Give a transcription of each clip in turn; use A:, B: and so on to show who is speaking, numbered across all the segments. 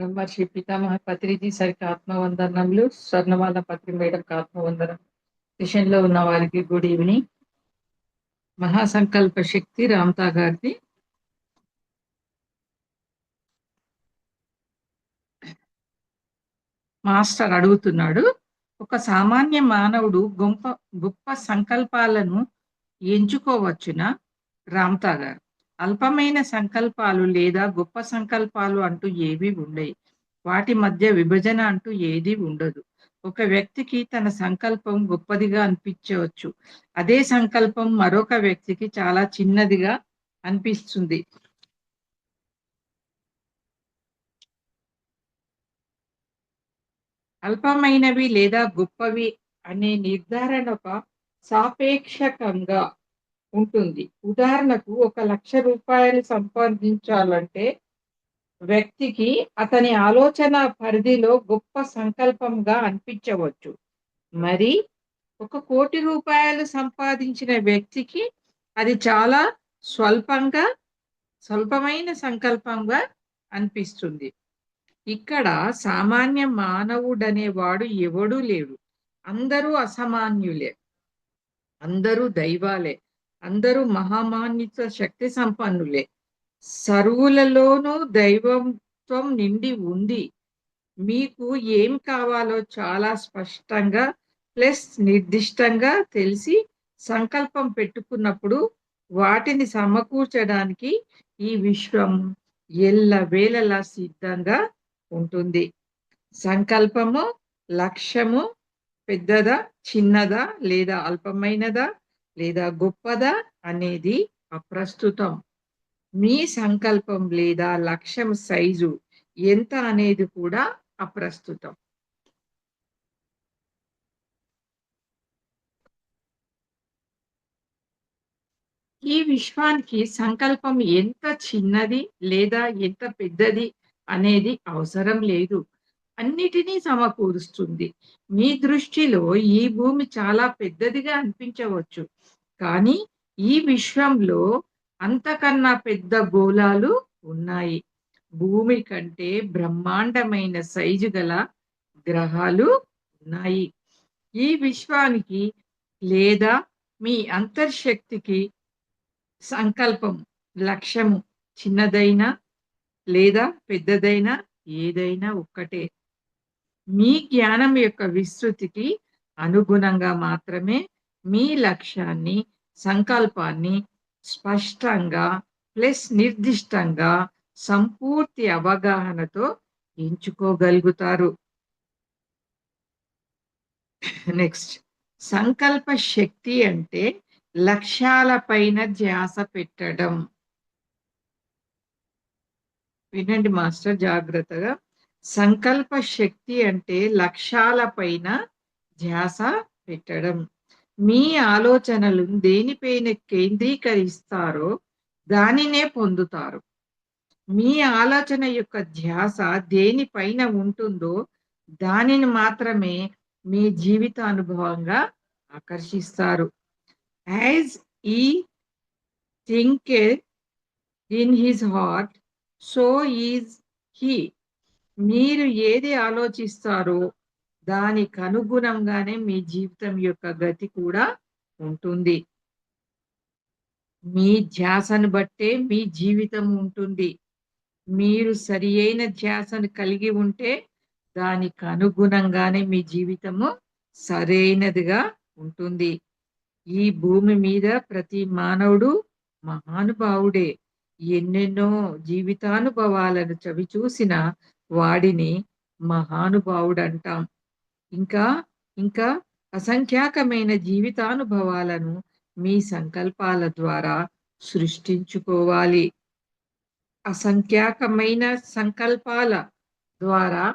A: బ్రహ్మర్షి పితామహ పత్రిజీ సరికి ఆత్మవందనములు స్వర్ణమాల పత్రి మేడం ఆత్మవందనం. మిషన్లో ఉన్న వారికి గుడ్ ఈవినింగ్ మహాసంకల్ప శక్తి రామ్తా గారిది. మాస్టర్ అడుగుతున్నాడు ఒక సామాన్య మానవుడు గొప్ప గొప్ప సంకల్పాలను ఎంచుకోవచ్చునా? రామ్తా గారు. అల్పమైన సంకల్పాలు లేదా గొప్ప సంకల్పాలు అంటూ ఏవి ఉండవు వాటి మధ్య విభజన అంటూ ఏది ఉండదు. ఒక వ్యక్తికి తన సంకల్పం గొప్పదిగా అనిపించవచ్చు. అదే సంకల్పం మరొక వ్యక్తికి చాలా చిన్నదిగా అనిపిస్తుంది. అల్పమైనవి లేదా గొప్పవి అనే నిర్ధారణ ఒక సాపేక్షకంగా ఉంటుంది. ఉదాహరణకు ఒక లక్ష రూపాయలు సంపాదించాలంటే వ్యక్తికి అతని ఆలోచన పరిధిలో గొప్ప సంకల్పంగా అనిపించవచ్చు. మరి ఒక కోటి రూపాయలు సంపాదించిన వ్యక్తికి అది చాలా స్వల్పంగా స్వల్పమైన సంకల్పంగా అనిపిస్తుంది. ఇక్కడ సామాన్య మానవుడనేవాడు ఎవడూ లేడు. అందరూ అసామాన్యులే. అందరూ దైవాలే. అందరూ మహామాన్యత శక్తి సంపన్నులే. సరువులలోనూ దైవత్వం నిండి ఉంది. మీకు ఏం కావాలో చాలా స్పష్టంగా ప్లస్ నిర్దిష్టంగా తెలిసి సంకల్పం పెట్టుకున్నప్పుడు వాటిని సమకూర్చడానికి ఈ విశ్వం ఎల్ల వేళలా సిద్ధంగా ఉంటుంది. సంకల్పము లక్ష్యము పెద్దదా చిన్నదా లేదా అల్పమైనదా? లేదా గొప్పదా అనేది అప్రస్తుతం. మీ సంకల్పం లేదా లక్ష్యం సైజు ఎంత అనేది కూడా అప్రస్తుతం. ఈ విశ్వానికి సంకల్పం ఎంత చిన్నది లేదా ఎంత పెద్దది అనేది అవసరం లేదు. అన్నిటినీ సమకూరుస్తుంది. మీ దృష్టిలో ఈ భూమి చాలా పెద్దదిగా అనిపించవచ్చు. కానీ ఈ విశ్వంలో అంతకన్నా పెద్ద గోళాలు ఉన్నాయి. భూమి కంటే బ్రహ్మాండమైన సైజు గల గ్రహాలు ఉన్నాయి. ఈ విశ్వానికి లేదా మీ అంతర్శక్తికి సంకల్పం లక్ష్యము చిన్నదైనా లేదా పెద్దదైనా ఏదైనా ఒక్కటే. మీ జ్ఞానం యొక్క విస్తృతికి అనుగుణంగా మాత్రమే మీ లక్ష్యాన్ని సంకల్పాన్ని స్పష్టంగా ప్లస్ నిర్దిష్టంగా సంపూర్తి అవగాహనతో ఎంచుకోగలుగుతారు. నెక్స్ట్ సంకల్ప శక్తి అంటే లక్ష్యాలపైన ధ్యాస పెట్టడం. వినండి మాస్టర్ జాగ్రత్తగా. సంకల్ప శక్తి అంటే లక్ష్యాలపైన ధ్యాస పెట్టడం. మీ ఆలోచనలు దేనిపైన కేంద్రీకరిస్తారో దానినే పొందుతారు. మీ ఆలోచన యొక్క ధ్యాస దేనిపైన ఉంటుందో దానిని మాత్రమే మీ జీవిత అనుభవంగా ఆకర్షిస్తారు. As he think in his heart so is he మీరు ఏది ఆలోచిస్తారో దానికి అనుగుణంగానే మీ జీవితం యొక్క గతి కూడా ఉంటుంది. మీ ధ్యాసను బట్టే మీ జీవితం ఉంటుంది. మీరు సరి అయిన ధ్యాసను కలిగి ఉంటే దానికి అనుగుణంగానే మీ జీవితము సరైనదిగా ఉంటుంది. ఈ భూమి మీద ప్రతి మానవుడు మహానుభావుడే. ఎన్నెన్నో జీవితానుభవాలను చవి చూసిన వాడిని మహానుభావుడు అంటాం ఇంకా ఇంకా అసంఖ్యాకమైన జీవితానుభవాలను మీ సంకల్పాల ద్వారా సృష్టించుకోవాలి. అసంఖ్యాకమైన సంకల్పాల ద్వారా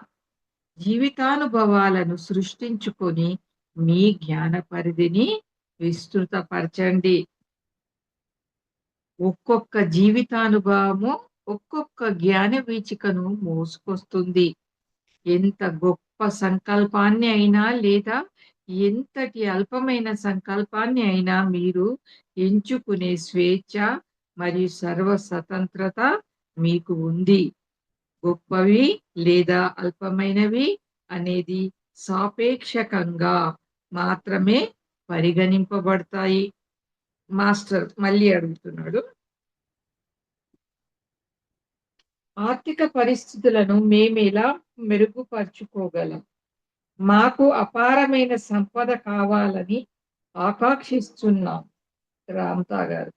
A: జీవితానుభవాలను సృష్టించుకొని మీ జ్ఞాన పరిధిని విస్తృతపరచండి. ఒక్కొక్క జీవితానుభవము ఒక్కొక్క జ్ఞాన వీచికను మోసుకొస్తుంది. ఎంత గొప్ప సంకల్పాన్ని అయినా లేదా ఎంతటి అల్పమైన సంకల్పాన్ని అయినా మీరు ఎంచుకునే స్వేచ్ఛ మరియు సర్వ స్వతంత్రత మీకు ఉంది. గొప్పవి లేదా అల్పమైనవి అనేది సాపేక్షకంగా మాత్రమే పరిగణింపబడతాయి. మాస్టర్ మళ్ళీ అడుగుతున్నాడు. ఆర్థిక పరిస్థితులను మేము ఎలా మెరుగుపరుచుకోగలం? మాకు అపారమైన సంపద కావాలని ఆకాంక్షిస్తున్నాం రామ్తా గారు.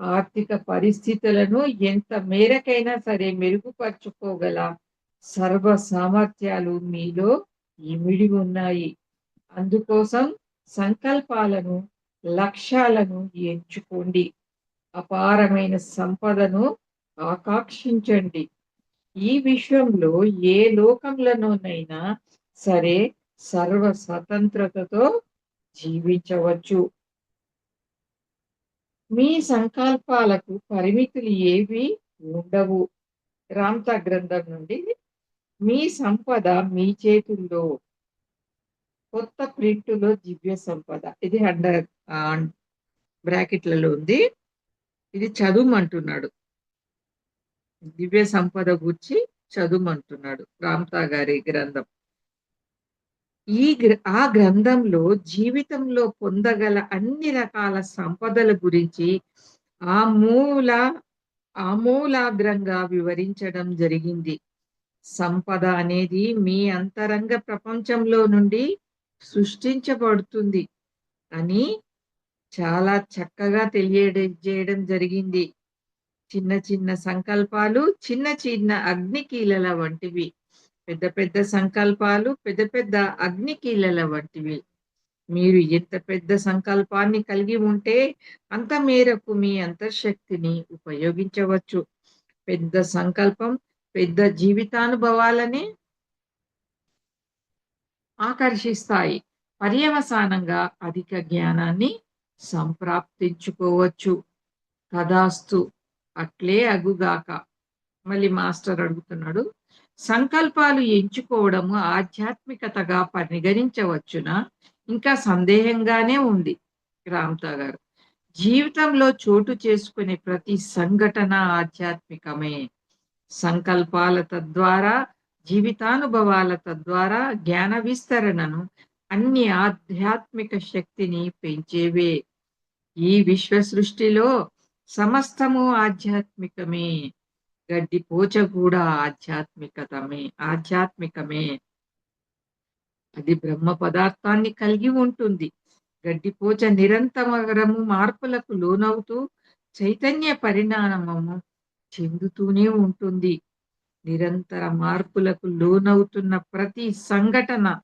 A: ఆర్థిక పరిస్థితులను ఎంత మేరకైనా సరే మెరుగుపరుచుకోగల. సర్వ సామర్థ్యాలు మీలో ఇమిడి ఉన్నాయి. అందుకోసం సంకల్పాలను లక్ష్యాలను ఎంచుకోండి. అపారమైన సంపదను ఆకాంక్షించండి. ఈ విషయంలో ఏ లోకంలోనైనా సరే సర్వ స్వతంత్రతతో జీవించవచ్చు. మీ సంకల్పాలకు పరిమితులు ఏవి ఉండవు. రామ్త గ్రంథం నుండి మీ సంపద మీ చేతుల్లో. కొత్త ప్రింటులో దివ్య సంపద. ఇది అండర్ బ్రాకెట్లలో ఉంది. ఇది చదువుమంటున్నాడు. దివ్య సంపద గురించి చదువుమంటున్నాడు రామ్తా గారి గ్రంథం. ఈ ఆ గ్రంథంలో జీవితంలో పొందగల అన్ని రకాల సంపదల గురించి ఆ మూల ఆమూలాగ్రంగా వివరించడం జరిగింది. సంపద అనేది మీ అంతరంగ ప్రపంచంలో నుండి సృష్టించబడుతుంది అని చాలా చక్కగా తెలియజేయడం జరిగింది. చిన్న చిన్న సంకల్పాలు చిన్న చిన్న అగ్నికీలల వంటివి. పెద్ద పెద్ద సంకల్పాలు పెద్ద పెద్ద అగ్నికీలల వంటివి. మీరు ఎంత పెద్ద సంకల్పాన్ని కలిగి ఉంటే అంత మేరకు మీ అంతర్శక్తిని ఉపయోగించవచ్చు. పెద్ద సంకల్పం పెద్ద జీవితానుభవాలని ఆకర్షిస్తాయి. పర్యవసానంగా అధిక జ్ఞానాన్ని సంప్రాప్తించుకోవచ్చు. కదాస్తు అట్లే అగుగాక. మళ్ళీ మాస్టర్ అడుగుతున్నాడు సంకల్పాలు ఎంచుకోవడము ఆధ్యాత్మికతగా పరిగణించవచ్చునా? ఇంకా సందేహంగానే ఉంది రామ్తా గారు. జీవితంలో చోటు చేసుకునే ప్రతి సంఘటన ఆధ్యాత్మికమే. సంకల్పాల తద్వారా జీవితానుభవాల తద్వారా జ్ఞాన విస్తరణను అన్ని ఆధ్యాత్మిక శక్తిని పెంచేవే. ఈ విశ్వ సృష్టిలో సమస్తము ఆధ్యాత్మికమే. గడ్డి పోచ కూడా ఆధ్యాత్మికతమే ఆధ్యాత్మికమే. అది బ్రహ్మ పదార్థాన్ని కలిగి ఉంటుంది. గడ్డిపోచ నిరంతరము మార్పులకు లోనవుతూ చైతన్య పరిణామము చెందుతూనే ఉంటుంది. నిరంతర మార్పులకు లోనవుతున్న ప్రతి సంఘటన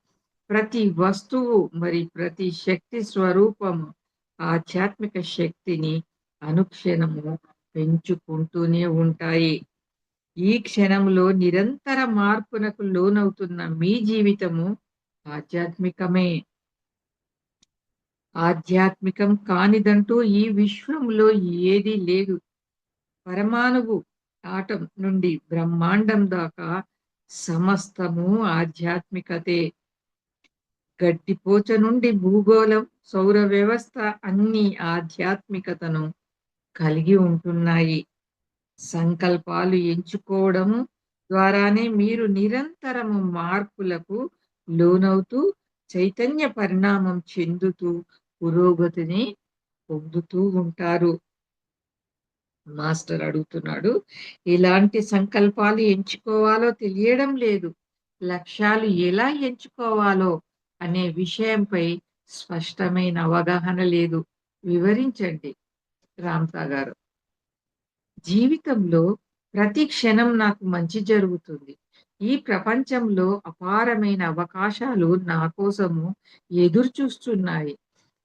A: ప్రతి వస్తువు మరి ప్రతి శక్తి స్వరూపము ఆధ్యాత్మిక శక్తిని అనుక్షణము పెంచుకుంటూనే ఉంటాయి. ఈ క్షణంలో నిరంతర మార్పునకు లోనవుతున్న మీ జీవితము ఆధ్యాత్మికమే. ఆధ్యాత్మికం కానిదంటూ ఈ విశ్వంలో ఏదీ లేదు. పరమాణువు ఆటం నుండి బ్రహ్మాండం దాకా సమస్తము ఆధ్యాత్మికతే. గడ్డిపోచ నుండి భూగోళం సౌర వ్యవస్థ అన్ని ఆధ్యాత్మికతను కలిగి ఉంటున్నాయి. సంకల్పాలు ఎంచుకోవడము ద్వారానే మీరు నిరంతరము మార్పులకు లోనవుతూ చైతన్య పరిణామం చెందుతూ పురోగతిని పొందుతూ ఉంటారు. మాస్టర్ అడుగుతున్నాడు ఎలాంటి సంకల్పాలు ఎంచుకోవాలో తెలియడం లేదు. లక్ష్యాలు ఎలా ఎంచుకోవాలో? అనే విషయంపై స్పష్టమైన అవగాహన లేదు. వివరించండి. రామ్సా గారు జీవితంలో ప్రతి క్షణం నాకు మంచి జరుగుతుంది. ఈ ప్రపంచంలో అపారమైన అవకాశాలు నా కోసము ఎదురు చూస్తున్నాయి.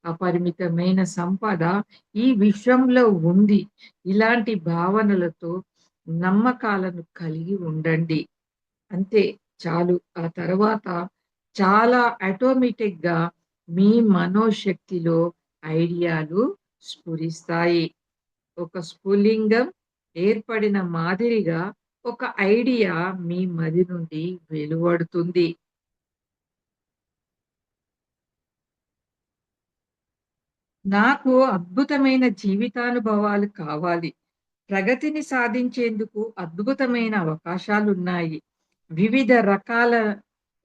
A: అపరిమితమైన సంపద ఈ విశ్వంలో ఉంది. ఇలాంటి భావనలతో నమ్మకాలను కలిగి ఉండండి. అంతే చాలు. ఆ తర్వాత చాలా ఆటోమేటిక్గా మీ మనోశక్తిలో ఐడియాలు స్ఫురిస్తాయి ఒక స్ఫులింగం ఏర్పడిన మాదిరిగా ఒక ఐడియా మీ మది నుండి వెలువడుతుంది నాకు అద్భుతమైన జీవితానుభవాలు కావాలి ప్రగతిని సాధించేందుకు అద్భుతమైన అవకాశాలున్నాయి. వివిధ రకాల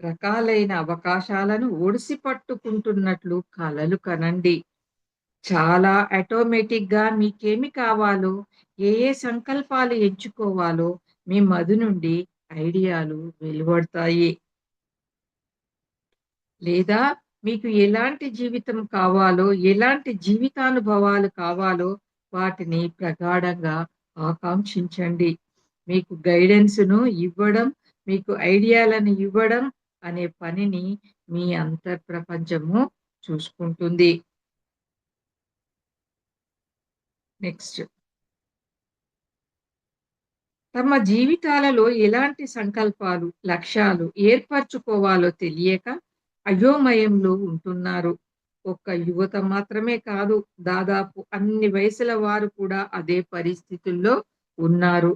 A: రకాలైన అవకాశాలను ఒడిసి పట్టుకుంటున్నట్లు కలలు కనండి. చాలా ఆటోమేటిక్‌గా మీకేమి కావాలో, ఏ ఏ సంకల్పాలు ఎంచుకోవాలో మీ మధు నుండి ఐడియాలు వెలువడతాయి. లేదా మీకు ఎలాంటి జీవితం కావాలో, ఎలాంటి జీవితానుభవాలు కావాలో వాటిని ప్రగాఢంగా ఆకాంక్షించండి. మీకు గైడెన్స్‌ను ఇవ్వడం, మీకు ఐడియాలను ఇవ్వడం అనే పనిని మీ అంతర్ప్రపంచము చూసుకుంటుంది. నెక్స్ట్. తమ జీవితాలలో ఎలాంటి సంకల్పాలు, లక్ష్యాలు ఏర్పరచుకోవాలో తెలియక అయోమయంలో ఉంటున్నారు. ఒక్క యువత మాత్రమే కాదు, దాదాపు అన్ని వయసుల వారు కూడా అదే పరిస్థితుల్లో ఉన్నారు.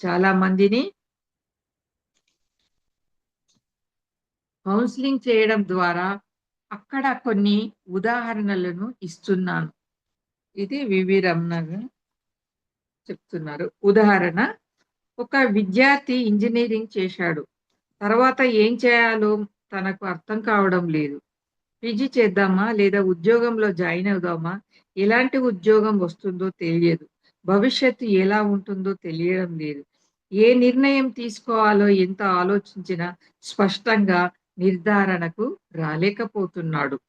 A: చాలా మందిని కౌన్సిలింగ్ చేయడం ద్వారా అక్కడ కొన్ని ఉదాహరణలను ఇస్తున్నాను. ఇది వివి రమణ చెప్తున్నారు. ఉదాహరణ ఒక విద్యార్థి ఇంజనీరింగ్ చేశాడు. తర్వాత ఏం చేయాలో తనకు అర్థం కావడం లేదు. పీజీ చేద్దామా? లేదా ఉద్యోగంలో జాయిన్ అవుదామా? ఎలాంటి ఉద్యోగం వస్తుందో తెలియదు. భవిష్యత్తు ఎలా ఉంటుందో తెలియడం లేదు. ఏ నిర్ణయం తీసుకోవాలో ఎంత ఆలోచించినా స్పష్టంగా నిర్ధారణకు రాలేకపోతున్నాడు.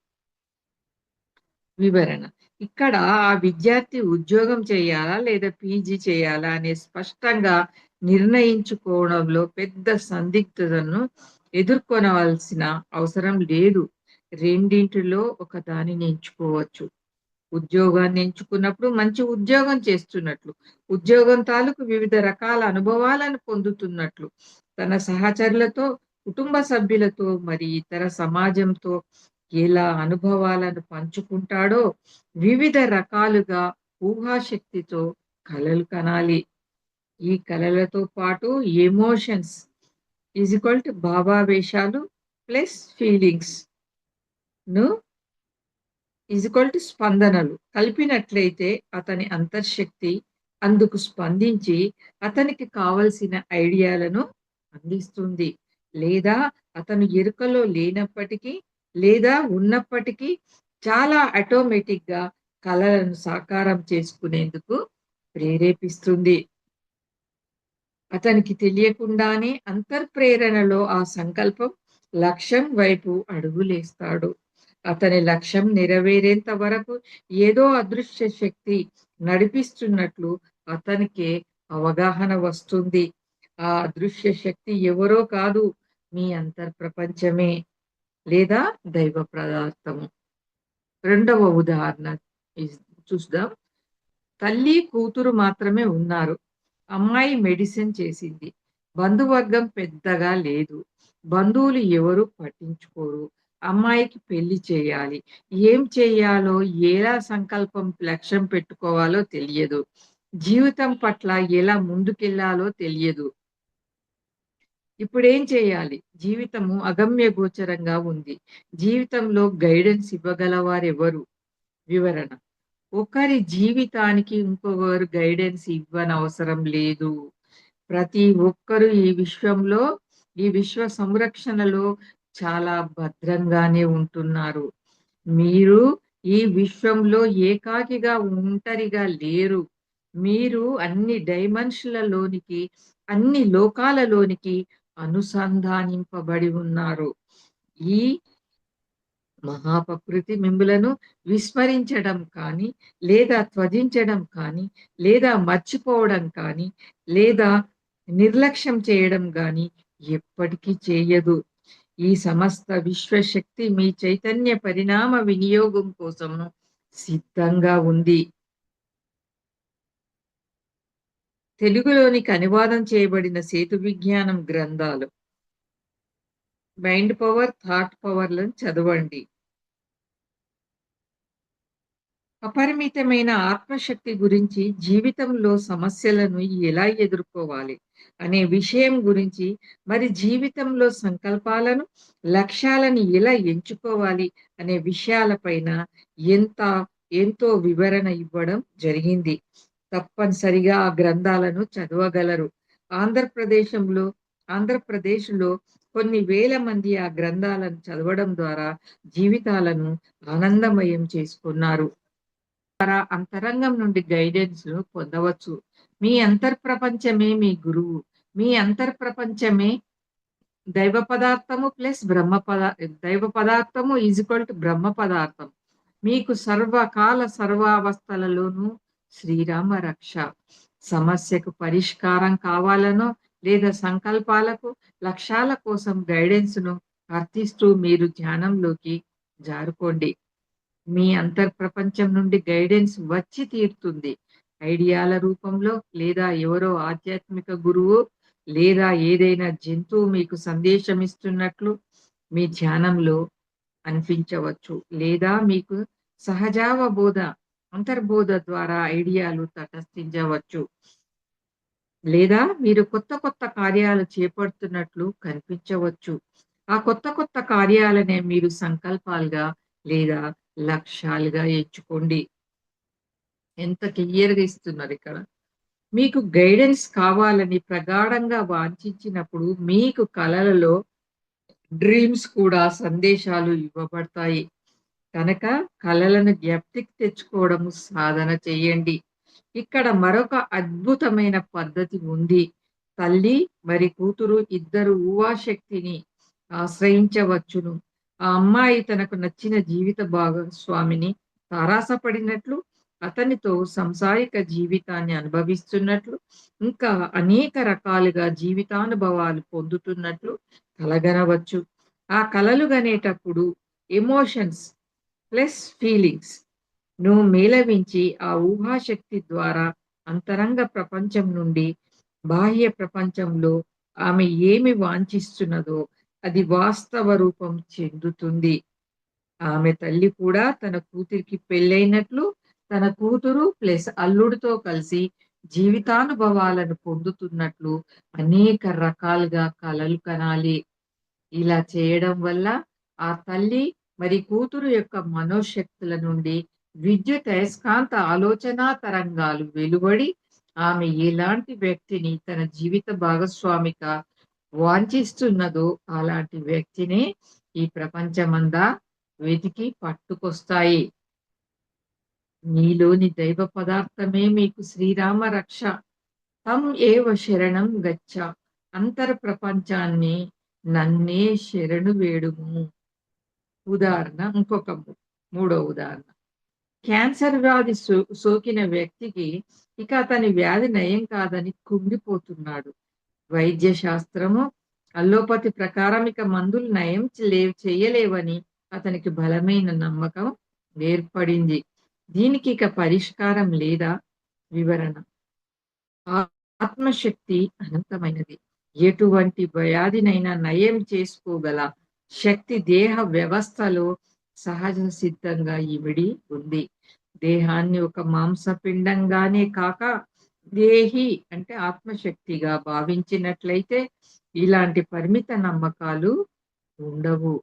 A: వివరణ ఇక్కడ ఆ విద్యార్థి ఉద్యోగం చేయాలా? లేదా పీజీ చేయాలా? అనే స్పష్టంగా నిర్ణయించుకోవడంలో పెద్ద సందిగ్ధతను ఎదుర్కొనవలసిన అవసరం లేదు. రెండింటిలో ఒక దానిని ఎంచుకోవచ్చు. ఉద్యోగాన్ని ఎంచుకున్నప్పుడు మంచి ఉద్యోగం చేస్తున్నట్లు, ఉద్యోగం తాలూకు వివిధ రకాల అనుభవాలను పొందుతున్నట్లు, తన సహచరులతో, కుటుంబ సభ్యులతో మరి ఇతర సమాజంతో ఎలా అనుభవాలను పంచుకుంటాడో వివిధ రకాలుగా ఊహాశక్తితో కలలు కనాలి. ఈ కలలతో పాటు ఎమోషన్స్ ఈజ్ ఈక్వల్ టు భావావేశాలు ప్లస్ ఫీలింగ్స్ను ఈజ్ ఈక్వల్ టు స్పందనలు కలిపినట్లయితే అతని అంతర్శక్తి అందుకు స్పందించి అతనికి కావలసిన ఐడియాలను అందిస్తుంది. లేదా అతను ఎరుకలో లేనప్పటికీ లేదా ఉన్నప్పటికీ చాలా ఆటోమేటిక్‌గా కళలను సాకారం చేసుకునేందుకు ప్రేరేపిస్తుంది. అతనికి తెలియకుండానే అంతర్ప్రేరణలో ఆ సంకల్పం లక్ష్యం వైపు అడుగులేస్తాడు. అతని లక్ష్యం నెరవేరేంత వరకు ఏదో అదృశ్య శక్తి నడిపిస్తున్నట్లు అతనికే అవగాహన వస్తుంది. ఆ అదృశ్య శక్తి ఎవరో కాదు మీ అంతర్ప్రపంచమే లేదా దైవ పదార్థము. రెండవ ఉదాహరణ చూద్దాం. తల్లి, కూతురు మాత్రమే ఉన్నారు. అమ్మాయి మెడిసిన్ చేసింది. బంధువర్గం పెద్దగా లేదు. బంధువులు ఎవరు పట్టించుకోరు. అమ్మాయికి పెళ్ళి చేయాలి. ఏం చేయాలో, ఎలా సంకల్పం లక్ష్యం పెట్టుకోవాలో తెలియదు. జీవితం పట్ల ఎలా ముందుకెళ్ళాలో తెలియదు. ఇప్పుడేం చేయాలి? జీవితము అగమ్య గోచరంగా ఉంది. జీవితంలో గైడెన్స్ ఇవ్వగలవారెవరు? వివరణ ఒకరి జీవితానికి ఇంకొకరు గైడెన్స్ ఇవ్వనవసరం లేదు. ప్రతి ఒక్కరు ఈ విశ్వంలో, ఈ విశ్వ సంరక్షణలో చాలా భద్రంగానే ఉంటున్నారు. మీరు ఈ విశ్వంలో ఏకాకిగా ఒంటరిగా లేరు. మీరు అన్ని డైమెన్షన్‌లలోనికి, అన్ని లోకాలలోనికి అనుసంధానింపబడి ఉన్నారు. ఈ మహాప్రకృతి మిమ్ములను విస్మరించడం కానీ, లేదా త్వజించడం కానీ, లేదా మర్చిపోవడం కానీ, లేదా నిర్లక్ష్యం చేయడం కానీ ఎప్పటికీ చేయదు. ఈ సమస్త విశ్వశక్తి మీ చైతన్య పరిణామ వినియోగం కోసము సిద్ధంగా ఉంది. తెలుగులోనికి అనువాదం చేయబడిన సేతు విజ్ఞానం గ్రంథాలు. మైండ్ పవర్, థాట్ పవర్‌లను చదవండి. అపరిమితమైన ఆత్మశక్తి గురించి, జీవితంలో సమస్యలను ఎలా ఎదుర్కోవాలి అనే విషయం గురించి, మరి జీవితంలో సంకల్పాలను, లక్ష్యాలను ఎలా ఎంచుకోవాలి అనే విషయాలపైన ఎంత ఎంతో వివరణ ఇవ్వడం జరిగింది. తప్పనిసరిగా ఆ గ్రంథాలను చదవగలరు. ఆంధ్రప్రదేశంలో ఆంధ్రప్రదేశ్లో కొన్ని వేల మంది ఆ గ్రంథాలను చదవడం ద్వారా జీవితాలను ఆనందమయం చేసుకున్నారు. ద్వారా అంతరంగం నుండి గైడెన్స్ను పొందవచ్చు. మీ అంతర్ప్రపంచమే మీ గురువు. మీ అంతర్ప్రపంచమే దైవ పదార్థము ప్లస్ బ్రహ్మ పదా దైవ పదార్థము ఈజ్వల్ టు బ్రహ్మ పదార్థం. మీకు సర్వకాల సర్వావస్థలలోనూ శ్రీరామ రక్ష సమస్యకు పరిష్కారం కావాలనో లేదా సంకల్పాలకు లక్ష్యాల కోసం గైడెన్స్ను వర్తిస్తూ అర్థిస్తూ మీరు ధ్యానంలోకి జారుకోండి. మీ అంతర్ప్రపంచం నుండి గైడెన్స్ వచ్చి తీరుతుంది. ఐడియాల రూపంలో లేదా ఎవరో ఆధ్యాత్మిక గురువు లేదా ఏదైనా జంతువు మీకు సందేశం ఇస్తున్నట్లు మీ ధ్యానంలో అనిపించవచ్చు లేదా మీకు సహజావబోధ అంతర్బోధ ద్వారా ఐడియాలు తటస్థించవచ్చు. లేదా మీరు కొత్త కొత్త కార్యాలు చేపడుతున్నట్లు కనిపించవచ్చు. ఆ కొత్త కొత్త కార్యాలనే మీరు సంకల్పాలుగా లేదా లక్ష్యాలుగా ఎంచుకోండి. ఎంత క్లియర్గా ఇస్తున్నారు ఇక్కడ? మీకు గైడెన్స్ కావాలని ప్రగాఢంగా వాంఛించినప్పుడు మీకు కలలలో డ్రీమ్స్ కూడా సందేశాలు ఇవ్వబడతాయి. కనుక కళలను జ్ఞప్తికి తెచ్చుకోవడం సాధన చేయండి. ఇక్కడ మరొక అద్భుతమైన పద్ధతి ఉంది. తల్లి మరి కూతురు ఇద్దరు ఊవాశక్తిని ఆశ్రయించవచ్చును. ఆ అమ్మాయి తనకు నచ్చిన జీవిత భాగస్వామిని తారాసపడినట్లు అతనితో సంసారిక జీవితాన్ని అనుభవిస్తున్నట్లు ఇంకా అనేక రకాలుగా జీవితానుభవాలు పొందుతున్నట్లు కలగనవచ్చు. ఆ కలలు గనేటప్పుడు ఎమోషన్స్ ప్లస్ ఫీలింగ్స్ను మేళవించి ఆ ఊహాశక్తి ద్వారా అంతరంగ ప్రపంచం నుండి బాహ్య ప్రపంచంలో ఆమె ఏమి వాంఛిస్తున్నదో అది వాస్తవ రూపం చెందుతుంది. ఆమె తల్లి కూడా తన కూతురికి పెళ్ళైనట్లు తన కూతురు ప్లస్ అల్లుడితో కలిసి జీవితానుభవాలను పొందుతున్నట్లు అనేక రకాలుగా కలలు కనాలి. ఇలా చేయడం వల్ల ఆ తల్లి మరి కూతురు యొక్క మనోశక్తుల నుండి విద్యుత్ అయస్కాంత ఆలోచన తరంగాలు వెలువడి ఆమె ఎలాంటి వ్యక్తిని తన జీవిత భాగస్వామిగా వాంఛిస్తున్నదో అలాంటి వ్యక్తిని ఈ ప్రపంచమందా వెతికి పట్టుకొస్తాయి. నీలోని దైవ పదార్థమే మీకు శ్రీరామ రక్ష. తం ఏవ శరణం గచ్చ. అంతర ప్రపంచాన్ని నన్నే శరణు వేడుము. ఉదాహరణ ఇంకొక మూడో ఉదాహరణ. క్యాన్సర్ వ్యాధి సో సోకిన వ్యక్తికి ఇక అతని వ్యాధి నయం కాదని కుంగిపోతున్నాడు. వైద్య శాస్త్రము అల్లోపతి ప్రకారం ఇక మందులు నయం చేయలేవని అతనికి బలమైన నమ్మకం ఏర్పడింది. దీనికి ఇక పరిష్కారం లేదా? వివరణ. ఆత్మశక్తి అనంతమైనది. ఎటువంటి వ్యాధినైనా నయం చేసుకోగల శక్తి దేహ వ్యవస్థలో సహజ సిద్ధంగా ఇమిడి ఉంది. దేహాన్ని ఒక మాంసపిండంగానే కాక దేహి అంటే ఆత్మశక్తిగా భావించినట్లయితే ఇలాంటి పరిమిత నమ్మకాలు ఉండవు.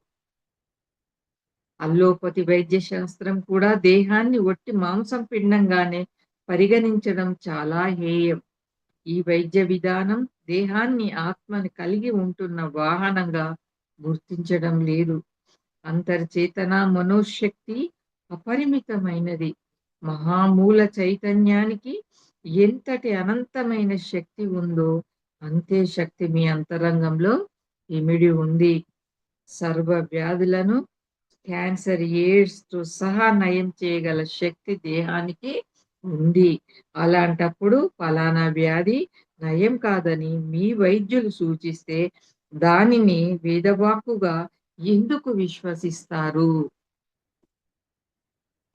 A: అల్లోపతి వైద్య శాస్త్రం కూడా దేహాన్ని ఒట్టి మాంసం పిండంగానే పరిగణించడం చాలా హేయం. ఈ వైద్య విధానం దేహాన్ని ఆత్మని కలిగి ఉంటున్న వాహనంగా గుర్తించడం లేదు. అంతర్చేతన మనోశక్తి అపరిమితమైనది. మహామూల చైతన్యానికి ఎంతటి అనంతమైన శక్తి ఉందో అంతే శక్తి మీ అంతరంగంలో ఇమిడి ఉంది. సర్వ వ్యాధులను క్యాన్సర్ ఎయిడ్స్తో సహా నయం చేయగల శక్తి దేహానికి ఉంది. అలాంటప్పుడు ఫలానా వ్యాధి నయం కాదని మీ వైద్యులు సూచిస్తే దానిని వేదవాక్కుగా ఎందుకు విశ్వసిస్తారు?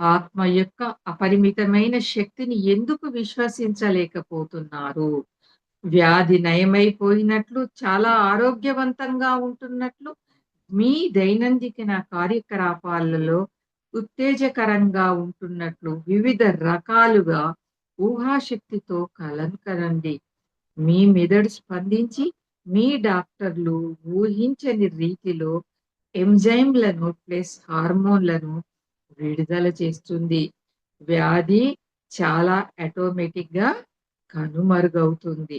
A: ఆత్మ యొక్క అపరిమితమైన శక్తిని ఎందుకు విశ్వసించలేకపోతున్నారు? వ్యాధి నయమైపోయినట్లు చాలా ఆరోగ్యవంతంగా ఉంటున్నట్లు మీ దైనందిన కార్యకలాపాలలో ఉత్తేజకరంగా ఉంటున్నట్లు వివిధ రకాలుగా ఊహాశక్తితో కలంకరండి. మీ మెదడు స్పందించి మీ డాక్టర్లు ఊహించని రీతిలో ఎంజైమ్లను ప్లస్ హార్మోన్లను విడుదల చేస్తుంది వ్యాధి చాలా ఆటోమేటిక్‌గా కనుమరుగవుతుంది.